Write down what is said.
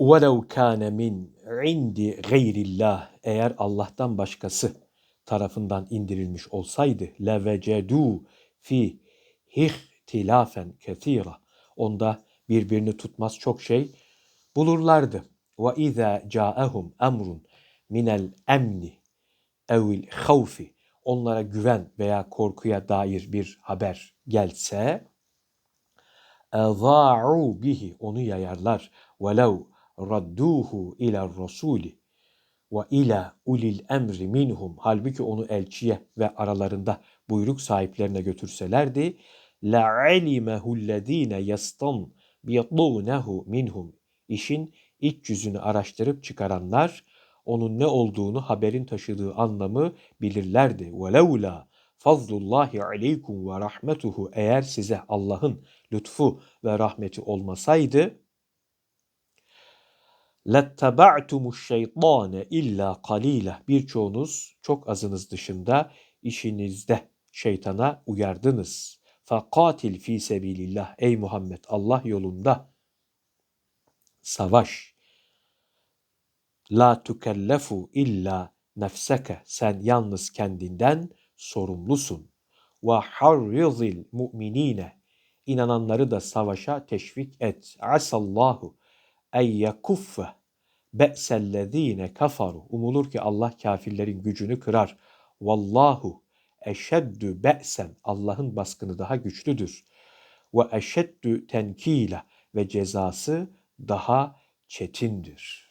وَلَوْ كَانَ مِنْ عِنْدِ غَيْرِ اللّٰهِ Eğer Allah'tan başkası tarafından indirilmiş olsaydı لَوَجَدُوا فِي ihtilafen kethira. Onda birbirini tutmaz çok şey bulurlardı. Ve izâ câehum emrun minel emni evil havfi onlara güven veya korkuya dair bir haber gelse ezâ'u bihi onu yayarlar velev radduhu ila rasuli ve ila ulil emri minhum. Halbuki onu elçiye ve aralarında buyruk sahiplerine götürselerdi la alimehu allazine yastanbitunehu minhum. İşin iç yüzünü araştırıp çıkaranlar onun ne olduğunu haberin taşıdığı anlamı bilirlerdi. Velevla fazlullahi aleykum ve rahmetuhu. Eğer size Allah'ın lütfu ve rahmeti olmasaydı lettaba'tumuş şeytane illa kalila birçoğunuz çok azınız dışında işinizde şeytana uyardınız. Fakatil fi sebilillah ey Muhammed Allah yolunda savaş. La tukellefu illa nefseke. Sen yalnız kendinden sorumlusun. Ve harrizil mu'minine. İnananları da savaşa teşvik et. Asallahu en yekuffe be'sellezine kafaru. Umulur ki Allah kafirlerin gücünü kırar. Vallahu eşeddü be'sen. Allah'ın baskını daha güçlüdür. Ve eşeddü tenkila ve cezası daha çetindir.